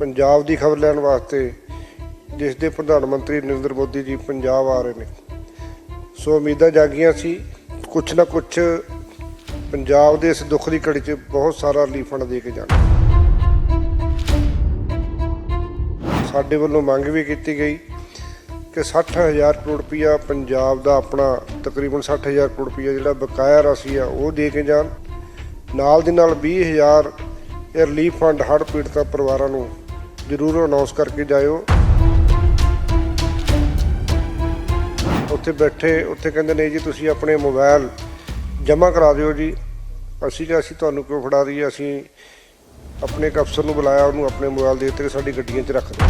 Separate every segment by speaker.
Speaker 1: ਪੰਜਾਬ ਦੀ ਖਬਰ ਲੈਣ ਵਾਸਤੇ ਦੇਸ਼ ਦੇ ਪ੍ਰਧਾਨ ਮੰਤਰੀ ਨਰਿੰਦਰ ਮੋਦੀ ਜੀ ਪੰਜਾਬ ਆ ਰਹੇ ਨੇ। ਸੋ ਉਮੀਦਾਂ ਜਾਗੀਆਂ ਸੀ, ਕੁਛ ਨਾ ਕੁਛ ਪੰਜਾਬ ਦੇ ਇਸ ਦੁੱਖ ਦੀ ਘੜੀ 'ਚ ਬਹੁਤ ਸਾਰਾ ਰਿਲੀਫ ਫੰਡ ਦੇ ਕੇ ਜਾਣਾ। ਸਾਡੇ ਵੱਲੋਂ ਮੰਗ ਵੀ ਕੀਤੀ ਗਈ ਕਿ 60000 ਕਰੋੜ ਰੁਪਇਆ ਪੰਜਾਬ ਦਾ ਆਪਣਾ ਤਕਰੀਬਨ 60000 ਕਰੋੜ ਰੁਪਇਆ ਜਿਹੜਾ ਬਕਾਇਆ ਰਾਸ਼ੀ ਆ, ਉਹ ਦੇ ਕੇ ਜਾਣ। ਨਾਲ ਦੀ ਨਾਲ 20000 ਇਹ ਰਿਲੀਫ ਫੰਡ ਹੜ੍ਹ ਪੀੜਤਾਂ ਪਰਿਵਾਰਾਂ ਨੂੰ ਜ਼ਰੂਰ ਅਨਾਉਂਸ ਕਰਕੇ ਜਾਇਓ। ਉੱਥੇ ਬੈਠੇ, ਉੱਥੇ ਕਹਿੰਦੇ ਨੇ ਜੀ, ਤੁਸੀਂ ਆਪਣੇ ਮੋਬਾਈਲ ਜਮ੍ਹਾਂ ਕਰਾ ਦਿਓ ਜੀ। ਅਸੀਂ ਕਿਹਾ, ਅਸੀਂ ਤੁਹਾਨੂੰ ਕਿਉਂ ਫੜਾ ਦਈਏ? ਅਸੀਂ ਆਪਣੇ ਇੱਕ ਅਫਸਰ ਨੂੰ ਬੁਲਾਇਆ, ਉਹਨੂੰ ਆਪਣੇ ਮੋਬਾਈਲ ਦੇ ਉੱਤੇ ਸਾਡੀ ਗੱਡੀਆਂ 'ਚ ਰੱਖ ਦਿਓ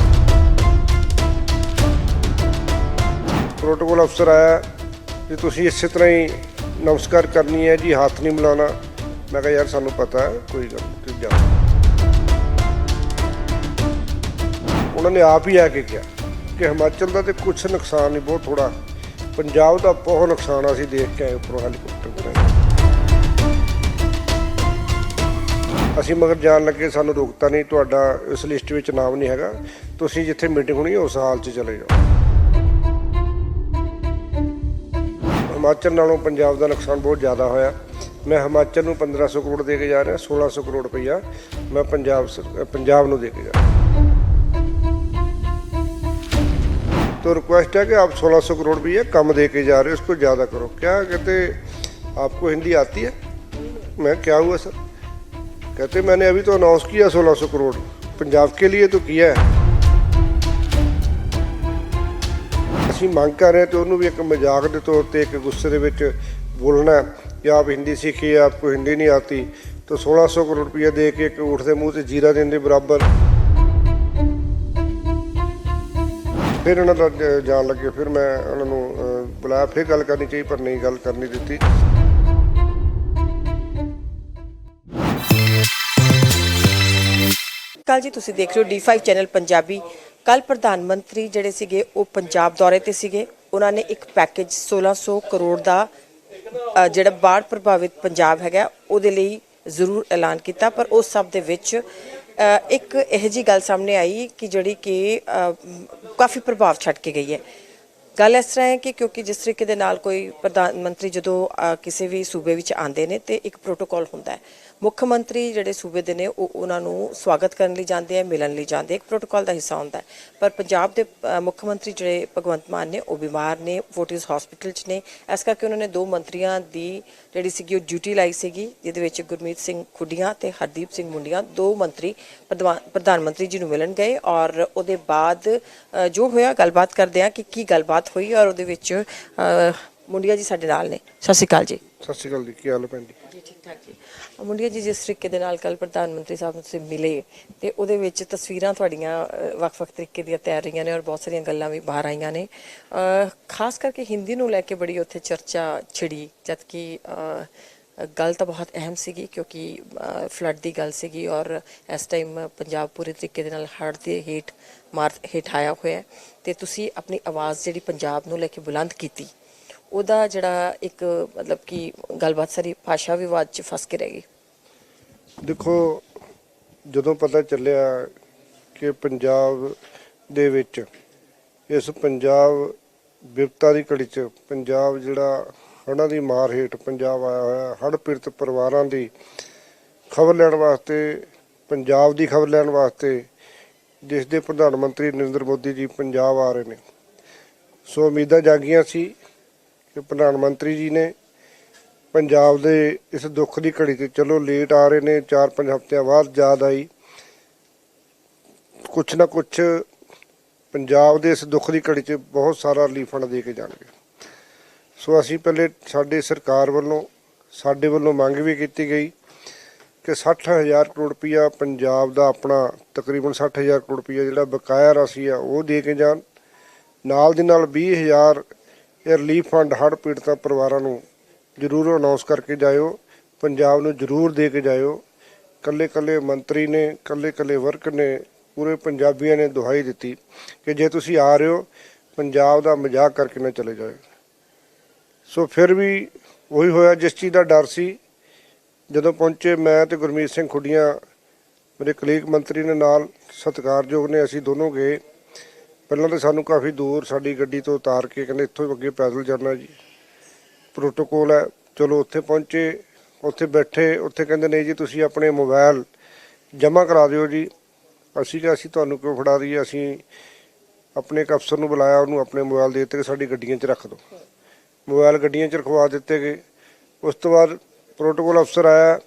Speaker 1: ਪ੍ਰੋਟੋਕੋਲ ਅਫਸਰ ਆਇਆ ਕਿ ਤੁਸੀਂ ਇਸੇ ਤਰ੍ਹਾਂ ਹੀ ਨਮਸਕਾਰ ਕਰਨੀ ਹੈ ਜੀ, ਹੱਥ ਨਹੀਂ ਮਿਲਾਉਣਾ। ਮੈਂ ਕਿਹਾ, ਯਾਰ, ਸਾਨੂੰ ਪਤਾ ਕੋਈ ਗੱਲ ਨਹੀਂ, ਤੁਸੀਂ ਜਾਓ। ਉਹਨਾਂ ਨੇ ਆਪ ਹੀ ਆ ਕੇ ਕਿਹਾ ਕਿ ਹਿਮਾਚਲ ਦਾ ਤੇ ਕੁਝ ਨੁਕਸਾਨ ਨਹੀਂ, ਬਹੁਤ ਥੋੜਾ ਪੰਜਾਬ ਦਾ ਬਹੁਤ ਨੁਕਸਾਨ ਅਸੀਂ ਦੇਖ ਕੇ ਆਏ ਉੱਪਰੋਂ ਹੈਲੀਕਾਪਟਰ ਬਣਾਏ ਅਸੀਂ ਮਗਰ ਜਾਣ ਲੱਗੇ, ਸਾਨੂੰ ਰੋਕਤਾ ਨਹੀਂ, ਤੁਹਾਡਾ ਇਸ ਲਿਸਟ ਵਿੱਚ ਨਾਮ ਨਹੀਂ ਹੈਗਾ। ਤੁਸੀਂ ਜਿੱਥੇ ਮੀਟਿੰਗ ਹੋਣੀ ਹੈ, ਉਸ ਹਾਲ 'ਚ ਚਲੇ ਜਾਓ। ਹਿਮਾਚਲ ਨਾਲੋਂ ਪੰਜਾਬ ਦਾ ਨੁਕਸਾਨ ਬਹੁਤ ਜ਼ਿਆਦਾ ਹੋਇਆ। ਮੈਂ ਹਿਮਾਚਲ ਨੂੰ 1500 ਕਰੋੜ ਦੇ ਕੇ ਜਾ ਰਿਹਾ 1600 ਕਰੋੜ ਰੁਪਈਆ ਮੈਂ ਪੰਜਾਬ ਸਰ- ਪੰਜਾਬ ਨੂੰ ਦੇ ਕੇ ਜਾ ਰਿਹਾ। तो रिक्वेस्ट है कि आप 1600 करोड़ भी है कम दे के जा रहे हो उसको ज़्यादा करो क्या कहते आपको हिंदी आती है मैं क्या हुआ सर कहते मैंने अभी तो अनाउंस किया 1600 करोड़ पंजाब के लिए तो किया है ਅਸੀਂ ਮੰਗ ਕਰ ਰਹੇ ਹਾਂ ਤੇ ਉਹਨੂੰ ਵੀ ਇੱਕ ਮਜ਼ਾਕ ਦੇ ਤੌਰ ਤੇ ਇੱਕ ਗੁੱਸੇ ਦੇ ਵਿੱਚ ਬੋਲਣਾ ਹੈ ਕਿ ਆਪ ਹਿੰਦੀ ਸਿੱਖੀ ਹੈ ਆਪਕੋ ਹਿੰਦੀ ਨਹੀਂ ਆਤੀ तो 1600 ਕਰੋੜ ਰੁਪਏ ਦੇ ਕੇ ਇੱਕ ਊਠ ਦੇ ਮੂੰਹ ਤੇ ਜੀਰਾ ਦੇਣ ਦੇ ਬਰਾਬਰ ਫਿਰ ਉਹਨਾਂ ਦਾ ਜਾਣ ਲੱਗੇ, ਫਿਰ ਮੈਂ ਉਹਨਾਂ ਨੂੰ ਬੁਲਾਇਆ, ਫਿਰ ਗੱਲ ਕਰਨੀ ਚਾਹੀ, ਪਰ ਨਹੀਂ ਗੱਲ ਕਰਨੀ ਦਿੱਤੀ।
Speaker 2: ਕੱਲ ਜੀ ਤੁਸੀਂ ਦੇਖ ਰਹੇ ਹੋ D5 ਚੈਨਲ ਪੰਜਾਬੀ। ਕੱਲ ਪ੍ਰਧਾਨ ਮੰਤਰੀ ਜਿਹੜੇ ਸੀਗੇ, ਉਹ ਪੰਜਾਬ ਦੌਰੇ ਤੇ ਸੀਗੇ। ਉਹਨਾਂ ਨੇ ਇੱਕ ਪੈਕੇਜ 1600 ਕਰੋੜ ਦਾ ਜਿਹੜਾ ਬਾੜ ਪ੍ਰਭਾਵਿਤ ਪੰਜਾਬ ਹੈਗਾ, ਉਹਦੇ ਲਈ ਜ਼ਰੂਰ ਐਲਾਨ ਕੀਤਾ। ਪਰ ਉਸ ਸਭ ਦੇ ਵਿੱਚ ਇੱਕ ਇਹੋ ਜੀ ਗੱਲ ਸਾਹਮਣੇ ਆਈ ਕਿ ਜਿਹੜੀ ਕਿ ਕਾਫੀ ਪ੍ਰਭਾਵ ਛੱਡ ਕੇ ਗਈ ਹੈ। ਗੱਲ ਇਸ ਤਰ੍ਹਾਂ ਹੈ ਕਿ ਕਿਉਂਕਿ ਜਿਸ ਤਰੀਕੇ ਦੇ ਨਾਲ ਕੋਈ ਪ੍ਰਧਾਨ ਮੰਤਰੀ ਜਦੋਂ ਕਿਸੇ ਵੀ ਸੂਬੇ ਵਿੱਚ ਆਉਂਦੇ ਨੇ ਤੇ ਇੱਕ ਪ੍ਰੋਟੋਕਾਲ ਹੁੰਦਾ ਹੈ ਮੁੱਖ ਮੰਤਰੀ ਜਿਹੜੇ ਸੂਬੇ ਦੇ ਨੇ, ਉਹ ਉਹਨਾਂ ਨੂੰ ਸਵਾਗਤ ਕਰਨ ਲਈ ਜਾਂਦੇ ਆ, ਮਿਲਣ ਲਈ ਜਾਂਦੇ ਇੱਕ ਪ੍ਰੋਟੋਕਾਲ ਦਾ ਹਿੱਸਾ ਹੁੰਦਾ ਹੈ। ਪਰ ਪੰਜਾਬ ਦੇ ਮੁੱਖ ਮੰਤਰੀ ਜਿਹੜੇ ਭਗਵੰਤ ਮਾਨ ਨੇ, ਉਹ ਬਿਮਾਰ ਨੇ ਫੋਰਟਿਸ ਹਸਪੀਟਲ 'ਚ ਨੇ। ਇਸ ਕਰਕੇ ਉਹਨਾਂ ਨੇ ਦੋ ਮੰਤਰੀਆਂ ਦੀ ਜਿਹੜੀ ਸੀਗੀ, ਉਹ ਡਿਊਟੀ ਲਾਈ ਸੀਗੀ, ਜਿਹਦੇ ਵਿੱਚ ਗੁਰਮੀਤ ਸਿੰਘ ਖੁੱਡੀਆਂ ਤੇ ਹਰਦੀਪ ਸਿੰਘ ਮੁੰਡੀਆਂ। ਦੋ ਮੰਤਰੀ ਪ੍ਰਧਾਨ ਪ੍ਰਧਾਨ ਮੰਤਰੀ ਜੀ ਨੂੰ ਮਿਲਣ ਗਏ ਔਰ ਉਹਦੇ ਬਾਅਦ ਜੋ ਹੋਇਆ, ਗੱਲਬਾਤ ਕਰਦੇ ਆ ਕਿ ਕੀ ਗੱਲਬਾਤ ਹੋਈ ਔਰ ਉਹਦੇ ਵਿੱਚ ਮੁੰਡੀਆਂ ਜੀ ਸਾਡੇ ਨਾਲ ਨੇ। ਸਤਿ ਸ਼੍ਰੀ ਅਕਾਲ ਜੀ।
Speaker 1: ਸਤਿ ਸ਼੍ਰੀ ਅਕਾਲ ਜੀ ਕੀ ਹਾਲ ਹੈ ਭੈਣ ਜੀ?
Speaker 2: ਜੀ ਠੀਕ ਠਾਕ ਜੀ। ਮੁੰਡੀਆਂ ਜੀ ਜਿਸ ਤਰੀਕੇ ਦੇ ਨਾਲ ਕੱਲ ਪ੍ਰਧਾਨ ਮੰਤਰੀ ਸਾਹਿਬ ਨੂੰ ਤੁਸੀਂ ਮਿਲੇ ਤੇ ਉਹਦੇ ਵਿੱਚ ਤਸਵੀਰਾਂ ਤੁਹਾਡੀਆਂ ਵੱਖ-ਵੱਖ ਤਰੀਕੇ ਦੀਆਂ ਤਿਆਰ ਰਹੀਆਂ ਨੇ ਔਰ ਬਹੁਤ ਸਾਰੀਆਂ ਗੱਲਾਂ ਵੀ ਬਾਹਰ ਆਈਆਂ ਨੇ। ਖਾਸ ਕਰਕੇ ਹਿੰਦੀ ਨੂੰ ਲੈ ਕੇ ਬੜੀ ਉੱਥੇ ਚਰਚਾ ਛਿੜੀ ਜਦ ਕਿ ਗੱਲ ਤਾਂ ਬਹੁਤ ਅਹਿਮ ਸੀਗੀ ਕਿਉਂਕਿ ਫਲੱਡ ਦੀ ਗੱਲ ਸੀਗੀ ਔਰ ਇਸ ਟਾਈਮ ਪੰਜਾਬ ਪੂਰੇ ਤਰੀਕੇ ਦੇ ਨਾਲ ਹੜ੍ਹ ਦੇ ਹੇਠ ਮਾਰ ਹੇਠ ਆਇਆ ਹੋਇਆ ਤੇ ਤੁਸੀਂ ਆਪਣੀ ਆਵਾਜ਼ ਜਿਹੜੀ ਪੰਜਾਬ ਨੂੰ ਲੈ ਕੇ ਬੁਲੰਦ ਕੀਤੀ ਉਹਦਾ ਜਿਹੜਾ ਇੱਕ ਮਤਲਬ ਕਿ ਗੱਲਬਾਤ ਸਾਰੀ ਭਾਸ਼ਾ ਵਿਵਾਦ ਚ ਫਸ ਕੇ ਰਹਿ ਗਈ।
Speaker 1: ਦੇਖੋ, ਜਦੋਂ ਪਤਾ ਚੱਲਿਆ ਕਿ ਪੰਜਾਬ ਦੇ ਵਿੱਚ ਇਸ ਪੰਜਾਬ ਵਿਪਤਾ ਦੀ ਘੜੀ 'ਚ ਪੰਜਾਬ ਜਿਹੜਾ ਹੜ੍ਹਾਂ ਦੀ ਮਾਰ ਹੇਠ ਪੰਜਾਬ ਆਇਆ ਹੋਇਆ, ਹੜ੍ਹ ਪੀੜਤ ਪਰਿਵਾਰਾਂ ਦੀ ਖਬਰ ਲੈਣ ਵਾਸਤੇ, ਪੰਜਾਬ ਦੀ ਖਬਰ ਲੈਣ ਵਾਸਤੇ ਦੇਸ਼ ਦੇ ਪ੍ਰਧਾਨ ਮੰਤਰੀ ਨਰਿੰਦਰ ਮੋਦੀ ਜੀ ਪੰਜਾਬ ਆ ਰਹੇ ਨੇ। ਸੋ ਉਮੀਦਾਂ ਜਾਗੀਆਂ ਸੀ ਕਿ ਪ੍ਰਧਾਨ ਮੰਤਰੀ ਜੀ ਨੇ ਪੰਜਾਬ ਦੇ ਇਸ ਦੁੱਖ ਦੀ ਘੜੀ ਤੇ ਚਲੋ ਲੇਟ ਆ ਰਹੇ ਨੇ 4-5 ਹਫ਼ਤਿਆਂ ਬਾਅਦ ਯਾਦ ਆਈ। ਕੁਛ ਨਾ ਕੁਛ ਪੰਜਾਬ ਦੇ ਇਸ ਦੁੱਖ ਦੀ ਘੜੀ 'ਚ ਬਹੁਤ ਸਾਰਾ ਰਿਲੀਫ ਦੇ ਕੇ ਜਾਣਗੇ। ਸੋ ਅਸੀਂ ਪਹਿਲੇ ਸਾਡੇ ਸਰਕਾਰ ਵੱਲੋਂ, ਸਾਡੇ ਵੱਲੋਂ ਮੰਗ ਵੀ ਕੀਤੀ ਗਈ ਕਿ 60000 ਕਰੋੜ ਰੁਪਇਆ ਪੰਜਾਬ ਦਾ ਆਪਣਾ, ਤਕਰੀਬਨ 60000 ਕਰੋੜ ਰੁਪਇਆ ਜਿਹੜਾ ਬਕਾਇਆ ਰਾਸ਼ੀ ਆ ਉਹ ਦੇ ਕੇ ਜਾਣ। ਨਾਲ ਦੀ ਨਾਲ 20000 ਇਹ ਰਿਲੀਫ ਫੰਡ ਹੜ੍ਹ ਪੀੜਤਾਂ ਪਰਿਵਾਰਾਂ ਨੂੰ ਜ਼ਰੂਰ ਅਨਾਉਂਸ ਕਰਕੇ ਜਾਇਓ, ਪੰਜਾਬ ਨੂੰ ਜ਼ਰੂਰ ਦੇ ਕੇ ਜਾਇਓ। ਕੱਲੇ ਕੱਲੇ ਮੰਤਰੀ ਨੇ ਕੱਲੇ ਕੱਲੇ ਵਰਕ ਨੇ, ਪੂਰੇ ਪੰਜਾਬੀਆਂ ਨੇ ਦੁਹਾਈ ਦਿੱਤੀ ਕਿ ਜੇ ਤੁਸੀਂ ਆ ਰਹੇ ਹੋ, ਪੰਜਾਬ ਦਾ ਮਜ਼ਾਕ ਕਰਕੇ ਨਾ ਚਲੇ ਜਾਓ ਸੋ ਫਿਰ ਵੀ ਉਹੀ ਹੋਇਆ, ਜਿਸ ਚੀਜ਼ ਦਾ ਡਰ ਸੀ, ਜਦੋਂ ਪਹੁੰਚੇ ਮੈਂ ਤੇ ਗੁਰਮੀਤ ਸਿੰਘ ਖੁੱਡੀਆਂ, ਮੇਰੇ ਕਲੀਗ ਮੰਤਰੀ ਨੇ ਨਾਲ ਸਤਿਕਾਰਯੋਗ ਨੇ, ਅਸੀਂ ਦੋਨੋਂ ਗਏ। ਪਹਿਲਾਂ ਤਾਂ ਸਾਨੂੰ ਕਾਫੀ ਦੂਰ ਸਾਡੀ ਗੱਡੀ ਤੋਂ ਉਤਾਰ ਕੇ ਕਹਿੰਦੇ ਇੱਥੋਂ ਅੱਗੇ ਪੈਦਲ ਜਾਣਾ ਜੀ। ਪ੍ਰੋਟੋਕੋਲ ਹੈ, ਚਲੋ ਉੱਥੇ ਪਹੁੰਚੇ, ਉੱਥੇ ਬੈਠੇ, ਉੱਥੇ ਕਹਿੰਦੇ ਨਹੀਂ ਜੀ ਤੁਸੀਂ ਆਪਣੇ ਮੋਬਾਈਲ ਜਮ੍ਹਾਂ ਕਰਾ ਦਿਓ ਜੀ। ਅਸੀਂ ਕਿਹਾ, ਅਸੀਂ ਤੁਹਾਨੂੰ ਕਿਉਂ ਫੜਾ ਦਈਏ? ਅਸੀਂ ਆਪਣੇ ਇੱਕ ਅਫਸਰ ਨੂੰ ਬੁਲਾਇਆ, ਉਹਨੂੰ ਆਪਣੇ ਮੋਬਾਈਲ ਦੇ ਦਿੱਤੇ ਕਿ ਸਾਡੀ ਗੱਡੀਆਂ 'ਚ ਰੱਖ ਦਿਓ। ਮੋਬਾਈਲ ਗੱਡੀਆਂ 'ਚ ਰਖਵਾ ਦਿੱਤੇ ਗਏ। ਉਸ ਤੋਂ ਬਾਅਦ ਪ੍ਰੋਟੋਕੋਲ ਅਫਸਰ ਆਇਆ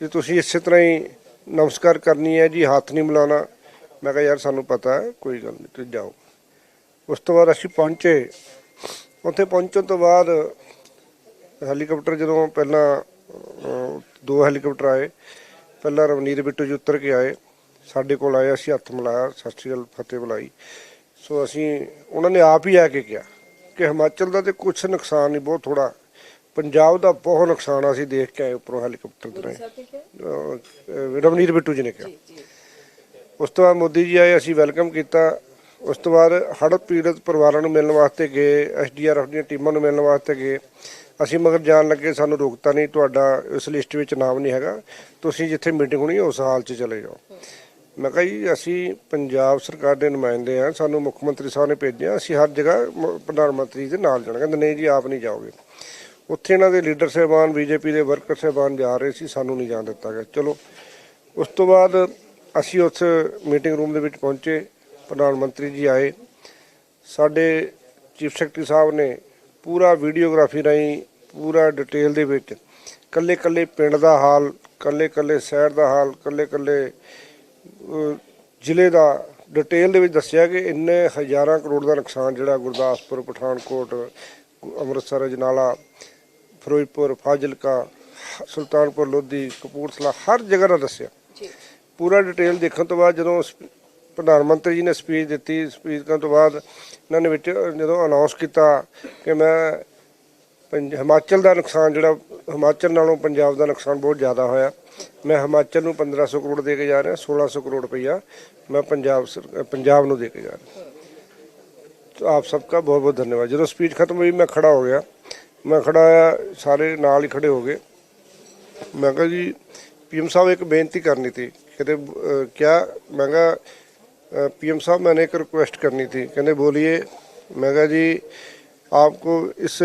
Speaker 1: ਕਿ ਤੁਸੀਂ ਇਸੇ ਤਰ੍ਹਾਂ ਹੀ ਨਮਸਕਾਰ ਕਰਨੀ ਹੈ ਜੀ, ਹੱਥ ਨਹੀਂ ਮਿਲਾਉਣਾ। ਮੈਂ ਕਿਹਾ ਯਾਰ ਸਾਨੂੰ ਪਤਾ ਹੈ ਕੋਈ ਗੱਲ ਨਹੀਂ ਤੁਸੀਂ ਜਾਓ। ਉਸ ਤੋਂ ਬਾਅਦ ਅਸੀਂ ਪਹੁੰਚੇ। ਉੱਥੇ ਪਹੁੰਚਣ ਤੋਂ ਬਾਅਦ ਹੈਲੀਕਾਪਟਰ ਜਦੋਂ ਪਹਿਲਾਂ ਦੋ ਹੈਲੀਕਾਪਟਰ ਆਏ ਪਹਿਲਾਂ ਰਵਨੀਤ ਬਿੱਟੂ ਜੀ ਉਤਰ ਕੇ ਆਏ ਸਾਡੇ ਕੋਲ ਆਏ ਅਸੀਂ ਹੱਥ ਮਿਲਾਇਆ ਸਤਿ ਸ਼੍ਰੀ ਅਕਾਲ ਫਤਿਹ ਬੁਲਾਈ। ਸੋ ਅਸੀਂ ਉਹਨਾਂ ਨੇ ਆਪ ਹੀ ਆ ਕੇ ਕਿਹਾ ਕਿ ਹਿਮਾਚਲ ਦਾ ਤੇ ਕੁਝ ਨੁਕਸਾਨ ਨਹੀਂ ਬਹੁਤ ਥੋੜਾ ਪੰਜਾਬ ਦਾ ਬਹੁਤ ਨੁਕਸਾਨ ਆ ਅਸੀਂ ਦੇਖ ਕੇ ਆਏ ਉੱਪਰੋਂ ਹੈਲੀਕਾਪਟਰ ਅਹ, ਰਵਨੀਤ ਬਿੱਟੂ ਜੀ ਨੇ ਕਿਹਾ। ਉਸ ਤੋਂ ਬਾਅਦ ਮੋਦੀ ਜੀ ਆਏ, ਅਸੀਂ ਵੈਲਕਮ ਕੀਤਾ। ਉਸ ਤੋਂ ਬਾਅਦ ਹੜ੍ਹ ਪੀੜਤ ਪਰਿਵਾਰਾਂ ਨੂੰ ਮਿਲਣ ਵਾਸਤੇ ਗਏ ਐਸਡੀਆਰਐਫ ਦੀਆਂ ਟੀਮਾਂ ਨੂੰ ਮਿਲਣ ਵਾਸਤੇ ਗਏ। ਅਸੀਂ ਮਗਰ ਜਾਣ ਲੱਗੇ, ਸਾਨੂੰ ਰੋਕਤਾ ਨਹੀਂ, ਤੁਹਾਡਾ ਇਸ ਲਿਸਟ ਵਿੱਚ ਨਾਮ ਨਹੀਂ ਹੈਗਾ। ਤੁਸੀਂ ਜਿੱਥੇ ਮੀਟਿੰਗ ਹੋਣੀ, ਉਸ ਹਾਲ 'ਚ ਚਲੇ ਜਾਓ। ਮੈਂ ਕਿਹਾ ਜੀ, ਅਸੀਂ ਪੰਜਾਬ ਸਰਕਾਰ ਦੇ ਨੁਮਾਇੰਦੇ ਆ ਸਾਨੂੰ ਮੁੱਖ ਮੰਤਰੀ ਸਾਹਿਬ ਨੇ ਭੇਜਿਆ, ਅਸੀਂ ਹਰ ਜਗ੍ਹਾ ਮ- ਪ੍ਰਧਾਨ ਮੰਤਰੀ ਦੇ ਨਾਲ ਜਾਣਾ। ਕਹਿੰਦੇ, ਨਹੀਂ ਜੀ, ਆਪ ਨਹੀਂ ਜਾਓਗੇ। ਉੱਥੇ ਇਹਨਾਂ ਦੇ ਲੀਡਰ ਸਾਹਿਬਾਨ, ਬੀਜੇਪੀ ਦੇ ਵਰਕਰ ਸਾਹਿਬਾਨ ਜਾ ਰਹੇ ਸੀ, ਸਾਨੂੰ ਨਹੀਂ ਜਾਣ ਦਿੱਤਾ ਗਿਆ। ਚਲੋ, ਉਸ ਤੋਂ ਬਾਅਦ ਅਸੀਂ ਉਸ ਮੀਟਿੰਗ ਰੂਮ ਦੇ ਵਿੱਚ ਪਹੁੰਚੇ, ਪ੍ਰਧਾਨ ਮੰਤਰੀ ਜੀ ਆਏ। ਸਾਡੇ ਚੀਫ ਸੈਕਟਰੀ ਸਾਹਿਬ ਨੇ ਪੂਰਾ ਵੀਡੀਓਗ੍ਰਾਫੀ ਰਾਹੀਂ ਪੂਰਾ ਡਿਟੇਲ ਦੇ ਵਿੱਚ ਕੱਲੇ ਕੱਲੇ ਪਿੰਡ ਦਾ ਹਾਲ ਕੱਲੇ ਕੱਲੇ ਸ਼ਹਿਰ ਦਾ ਹਾਲ ਕੱਲੇ ਕੱਲੇ ਜ਼ਿਲ੍ਹੇ ਦਾ ਡਿਟੇਲ ਦੇ ਵਿੱਚ ਦੱਸਿਆ ਕਿ ਇੰਨੇ ਹਜ਼ਾਰਾਂ ਕਰੋੜ ਦਾ ਨੁਕਸਾਨ ਜਿਹੜਾ ਗੁਰਦਾਸਪੁਰ, ਪਠਾਨਕੋਟ, ਅੰਮ੍ਰਿਤਸਰ, ਅਜਨਾਲਾ, ਫਿਰੋਜ਼ਪੁਰ, ਫਾਜ਼ਿਲਕਾ, ਸੁਲਤਾਨਪੁਰ, ਲੋਧੀ, ਕਪੂਰਥਲਾ, ਹਰ ਜਗ੍ਹਾ ਦਾ ਦੱਸਿਆ।
Speaker 2: ਜੀ।
Speaker 1: ਪੂਰਾ ਡਿਟੇਲ ਦੇਖਣ ਤੋਂ ਬਾਅਦ ਜਦੋਂ ਪ੍ਰਧਾਨ ਮੰਤਰੀ ਜੀ ਨੇ ਸਪੀਚ ਦਿੱਤੀ ਸਪੀਚ ਕਰਨ ਤੋਂ ਬਾਅਦ ਇਹਨਾਂ ਨੇ ਵਿੱਚ ਜਦੋਂ ਅਨਾਉਂਸ ਕੀਤਾ ਕਿ ਮੈਂ ਹਿਮਾਚਲ ਦਾ ਨੁਕਸਾਨ ਜਿਹੜਾ, ਹਿਮਾਚਲ ਨਾਲੋਂ ਪੰਜਾਬ ਦਾ ਨੁਕਸਾਨ ਬਹੁਤ ਜ਼ਿਆਦਾ ਹੋਇਆ। ਮੈਂ ਹਿਮਾਚਲ ਨੂੰ 1500 ਕਰੋੜ ਦੇ ਕੇ ਜਾ ਰਿਹਾ 1600 ਕਰੋੜ ਰੁਪਈਆ ਮੈਂ ਪੰਜਾਬ ਪੰਜਾਬ ਨੂੰ ਦੇ ਕੇ ਜਾ ਰਿਹਾ। ਤਾਂ ਆਪ ਸਭ ਦਾ ਬਹੁਤ ਬਹੁਤ ਧੰਨਵਾਦ। ਜਦੋਂ ਸਪੀਚ ਖਤਮ ਹੋਈ, ਮੈਂ ਖੜਾ ਹੋ ਗਿਆ। ਮੈਂ ਖੜਾ ਆ ਸਾਰੇ ਨਾਲ ਹੀ ਖੜੇ ਹੋ ਗਏ। ਮੈਂ ਕਿਹਾ ਜੀ ਪੀਐਮ ਸਾਹਿਬ ਇੱਕ ਬੇਨਤੀ ਕਰਨੀ ਸੀ। कहते "अ, क्या मैं कहा पीएम साहब मैंने एक रिक्वेस्ट करनी थी कहते बोलिए मैं कहा जी आपको इस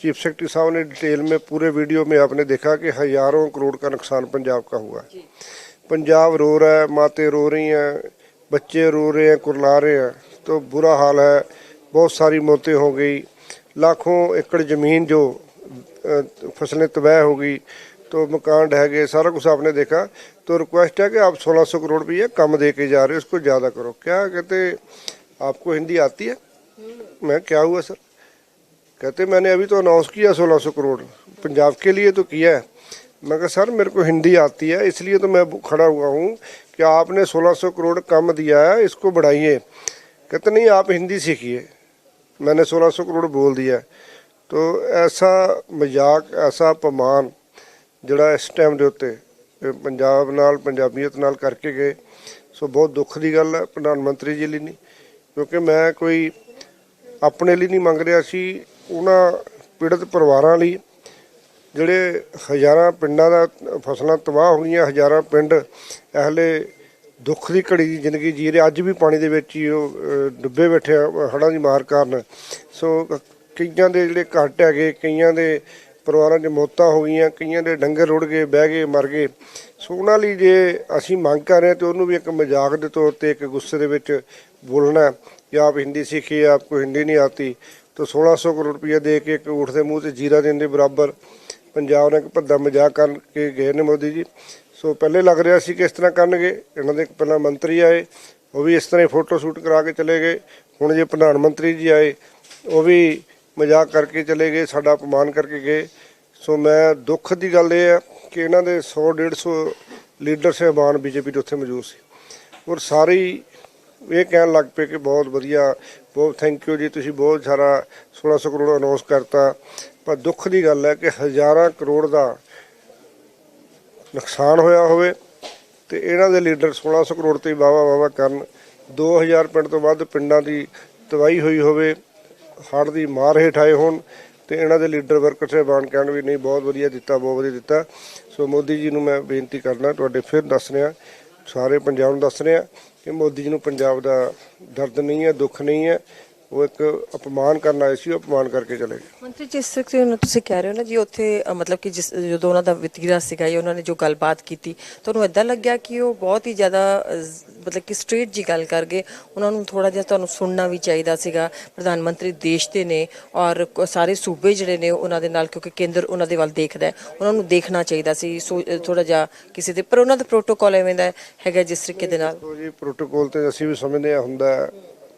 Speaker 1: चीफ सेक्रेटरी साहब ने डिटेल में पूरे वीडियो में आपने देखा कि हजारों करोड़ का नुकसान पंजाब का हुआ है पंजाब रो रहा है माते रो रही हैं बच्चे रो रहे हैं कुरला रहे हैं तो बुरा हाल है बहुत सारी मौतें हो गई लाखों एकड़ ज़मीन जो अ, फसलें तबाह हो गई तो मकान ढह गए, सारा कुछ आपने देखा। तो रिक्वेस्ट है कि आप 1600 करोड़ रुपये कम दे के जा रहे हो इसको ज़्यादा करो। क्या कहते, आपको हिंदी आती है? मैं, क्या हुआ सर? कहते, मैंने अभी तो अनाउंस किया 1600 करोड़। पंजाब के लिए तो किया है। मैं कहा, सर, मेरे को हिंदी आती है, इसलिए तो मैं खड़ा हुआ हूँ कि आपने 1600 करोड़ कम दिया है, इसको बढ़ाइए। कहते, नहीं, आप हिंदी सीखिए। मैंने 1600 करोड़ बोल दिया। तो ऐसा मज़ाक, ऐसा अपमान ਜਿਹੜਾ ਇਸ ਟਾਈਮ ਦੇ ਉੱਤੇ ਪੰਜਾਬ ਨਾਲ, ਪੰਜਾਬੀਅਤ ਨਾਲ ਕਰਕੇ ਗਏ। ਸੋ ਬਹੁਤ ਦੁੱਖ ਦੀ ਗੱਲ ਹੈ, ਪ੍ਰਧਾਨ ਮੰਤਰੀ ਜੀ ਲਈ ਨਹੀਂ। ਕਿਉਂਕਿ ਮੈਂ ਕੋਈ ਆਪਣੇ ਲਈ ਨਹੀਂ ਮੰਗ ਰਿਹਾ ਸੀ, ਉਹਨਾਂ ਪੀੜਤ ਪਰਿਵਾਰਾਂ ਲਈ। ਜਿਹੜੇ ਹਜ਼ਾਰਾਂ ਪਿੰਡਾਂ ਦਾ ਫਸਲਾਂ ਤਬਾਹ ਹੋ ਗਈਆਂ ਹਜ਼ਾਰਾਂ ਪਿੰਡ ਇਹਲੇ ਦੁੱਖ ਦੀ ਘੜੀ ਦੀ ਜ਼ਿੰਦਗੀ ਜੀ ਰਹੇ। ਅੱਜ ਵੀ ਪਾਣੀ ਦੇ ਵਿੱਚ ਹੀ ਉਹ ਡੁੱਬੇ ਬੈਠੇ ਆ, ਹੜ੍ਹਾਂ ਦੀ ਮਾਰ ਕਾਰਨ। ਸੋ ਕਈਆਂ ਦੇ ਜਿਹੜੇ ਘੱਟ ਹੈਗੇ, ਕਈਆਂ ਦੇ ਪਰਿਵਾਰਾਂ 'ਚ ਮੌਤਾਂ ਹੋ ਗਈਆਂ, ਕਈਆਂ ਦੇ ਡੰਗਰ ਰੁੜ ਗਏ, ਬਹਿ ਗਏ, ਮਰ ਗਏ। ਸੋ ਉਹਨਾਂ ਲਈ ਜੇ ਅਸੀਂ ਮੰਗ ਕਰ ਰਹੇ ਹਾਂ ਤੇ ਉਹਨੂੰ ਵੀ ਇੱਕ ਮਜ਼ਾਕ ਦੇ ਤੌਰ ਤੇ ਇੱਕ ਗੁੱਸੇ ਦੇ ਵਿੱਚ ਬੋਲਣਾ ਕਿ ਆਪ ਹਿੰਦੀ ਸਿੱਖੀ ਆਪਕੋ ਹਿੰਦੀ ਨਹੀਂ ਆਤੀ। ਤਾਂ 1600 ਕਰੋੜ ਰੁਪਏ ਦੇ ਕੇ ਇੱਕ ਊਠ ਦੇ ਮੂੰਹ ਤੇ ਜੀਰਾ ਦੇਣ ਦੇ ਬਰਾਬਰ ਪੰਜਾਬ ਨੇ ਇੱਕ ਭੱਦਾ ਮਜ਼ਾਕ ਕਰਕੇ ਗਏ ਨੇ ਮੋਦੀ ਜੀ। ਸੋ ਪਹਿਲੇ ਲੱਗ ਰਿਹਾ ਸੀ ਕਿ ਇਸ ਤਰ੍ਹਾਂ ਕਰਨਗੇ, ਇਹਨਾਂ ਦੇ ਪਹਿਲਾਂ ਮੰਤਰੀ ਆਏ, ਉਹ ਵੀ ਇਸ ਤਰ੍ਹਾਂ ਹੀ ਫੋਟੋ ਸ਼ੂਟ ਕਰਾ ਕੇ ਚਲੇ ਗਏ। ਹੁਣ ਜੇ ਪ੍ਰਧਾਨ ਮੰਤਰੀ ਜੀ ਆਏ, ਉਹ ਵੀ ਮਜ਼ਾਕ ਕਰਕੇ ਚਲੇ ਗਏ, ਸਾਡਾ ਅਪਮਾਨ ਕਰਕੇ ਗਏ। ਸੋ ਮੈਂ ਦੁੱਖ ਦੀ ਗੱਲ ਇਹ ਹੈ ਕਿ ਇਹਨਾਂ ਦੇ 100 150 ਲੀਡਰ ਸਹਿਬਾਨ ਬੀਜੇਪੀ ਦੇ ਉੱਥੇ ਮੌਜੂਦ ਸੀ। ਔਰ ਸਾਰੇ ਹੀ ਇਹ ਕਹਿਣ ਲੱਗ ਪਏ ਕਿ ਬਹੁਤ ਵਧੀਆ, ਬਹੁਤ ਥੈਂਕ ਯੂ ਜੀ, ਤੁਸੀਂ ਬਹੁਤ ਸਾਰਾ 1600 ਕਰੋੜ ਅਨਾਉਂਸ ਕਰਤਾ। ਪਰ ਦੁੱਖ ਦੀ ਗੱਲ ਹੈ ਕਿ ਹਜ਼ਾਰਾਂ ਕਰੋੜ ਦਾ ਨੁਕਸਾਨ ਹੋਇਆ ਹੋਵੇ ਤੇ ਇਹਨਾਂ ਦੇ ਲੀਡਰ 1600 ਕਰੋੜ ਤੇ ਵਾਵਾ ਵਾਵਾ ਕਰਨ 2000 ਪਿੰਡ ਤੋਂ ਵੱਧ ਪਿੰਡਾਂ ਦੀ ਤਬਾਹੀ ਹੋਈ ਹੋਵੇ ਹੜ ਦੀ ਮਾਰ ਹੇਠ ਆਏ ਹੋਣ ਤੇ ਇਹਨਾਂ ਦੇ ਲੀਡਰ ਵਰਕਰ ਸਾਹਿਬਾਨ ਕਹਿਣ ਵੀ ਨਹੀਂ, ਬਹੁਤ ਵਧੀਆ ਦਿੱਤਾ, ਬਹੁਤ ਵਧੀਆ ਦਿੱਤਾ। ਸੋ ਮੋਦੀ ਜੀ ਨੂੰ ਮੈਂ ਬੇਨਤੀ ਕਰਨਾ ਤੁਹਾਡੇ ਫਿਰ ਦੱਸ ਰਿਹਾ ਸਾਰੇ ਪੰਜਾਬ ਨੂੰ ਦੱਸ ਰਿਹਾ ਕਿ ਮੋਦੀ ਜੀ ਨੂੰ ਪੰਜਾਬ ਦਾ ਦਰਦ ਨਹੀਂ ਹੈ, ਦੁੱਖ ਨਹੀਂ ਹੈ। ਉਹ ਇੱਕ ਅਪਮਾਨ ਕਰਨ ਆਏ ਸੀ ਉਹ ਅਪਮਾਨ ਕਰਕੇ ਚਲੇ ਗਏ।
Speaker 2: ਮੰਤਰੀ ਜਿਸ ਨਾਲ ਤੁਸੀਂ ਕਹਿ ਰਹੇ ਹੋ ਨਾ ਜੀ ਉੱਥੇ ਅ, ਮਤਲਬ ਕਿ ਜਿਸ ਜਦੋਂ ਉਹਨਾਂ ਦਾ ਵਤੀਰਾ ਸੀਗਾ ਜੀ ਉਹਨਾਂ ਨੇ ਜੋ ਗੱਲਬਾਤ ਕੀਤੀ ਤੁਹਾਨੂੰ ਇਦਾਂ ਲੱਗਿਆ ਕਿ ਉਹ ਬਹੁਤ ਹੀ ਜ਼ਿਆਦਾ ਅ, ਜ਼- ਮਤਲਬ ਕਿ ਸਟ੍ਰੇਟ ਜੀ ਗੱਲ ਕਰ ਗਏ? ਉਹਨਾਂ ਨੂੰ ਥੋੜਾ ਜਿਹਾ ਤੁਹਾਨੂੰ ਸੁਣਨਾ ਵੀ ਚਾਹੀਦਾ ਸੀਗਾ। ਪ੍ਰਧਾਨ ਮੰਤਰੀ ਦੇਸ਼ ਦੇ ਨੇ ਔਰ ਕ- ਸਾਰੇ ਸੂਬੇ ਜਿਹੜੇ ਨੇ ਉਹਨਾਂ ਦੇ ਨਾਲ ਕਿਉਂਕਿ ਕੇਂਦਰ ਉਹਨਾਂ ਦੇ ਵੱਲ ਦੇਖਦਾ ਹੈ ਉਹਨਾਂ ਨੂੰ ਦੇਖਣਾ ਚਾਹੀਦਾ ਸੀ। ਸੋ ਥੋੜਾ ਜਿਹਾ ਕਿਸੇ ਦੇ ਪਰ ਉਹਨਾਂ ਦਾ ਪ੍ਰੋਟੋਕਾਲ ਐਵੇਂ ਦਾ ਹੈਗਾ ਜਿਸ ਤਰੀਕੇ ਦੇ ਨਾਲ।
Speaker 1: ਦੇਖੋ ਜੀ ਪ੍ਰੋਟੋਕੋਲ ਤੇ ਅਸੀਂ ਵੀ ਸਮਝਦੇ ਆ ਹੁੰਦਾ ਹੈ,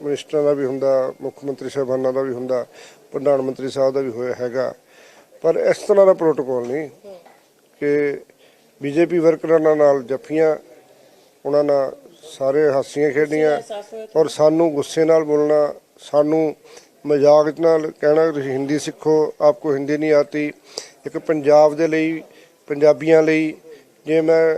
Speaker 1: ਮਿਨਿਸਟਰਾਂ ਦਾ ਵੀ ਹੁੰਦਾ, ਮੁੱਖ ਮੰਤਰੀ ਸਾਹਿਬਾਨਾਂ ਦਾ ਵੀ ਹੁੰਦਾ, ਪ੍ਰਧਾਨ ਮੰਤਰੀ ਸਾਹਿਬ ਦਾ ਵੀ ਹੋਇਆ ਹੈਗਾ। ਪਰ ਇਸ ਤਰ੍ਹਾਂ ਦਾ ਪ੍ਰੋਟੋਕੋਲ ਨਹੀਂ ਕਿ ਬੀਜੇਪੀ ਵਰਕਰਾਂ ਨਾਲ ਜੱਫੀਆਂ, ਉਹਨਾਂ ਨਾਲ ਸਾਰੇ ਹਾਸੀਆਂ ਖੇਡੀਆਂ ਔਰ ਸਾਨੂੰ ਗੁੱਸੇ ਨਾਲ ਬੋਲਣਾ, ਸਾਨੂੰ ਮਜ਼ਾਕ ਨਾਲ ਕਹਿਣਾ, ਤੁਸੀਂ ਹਿੰਦੀ ਸਿੱਖੋ, ਆਪਕੋ ਹਿੰਦੀ ਨਹੀਂ ਆਤੀ। ਇੱਕ ਪੰਜਾਬ ਦੇ ਲਈ, ਪੰਜਾਬੀਆਂ ਲਈ ਜੇ ਮੈਂ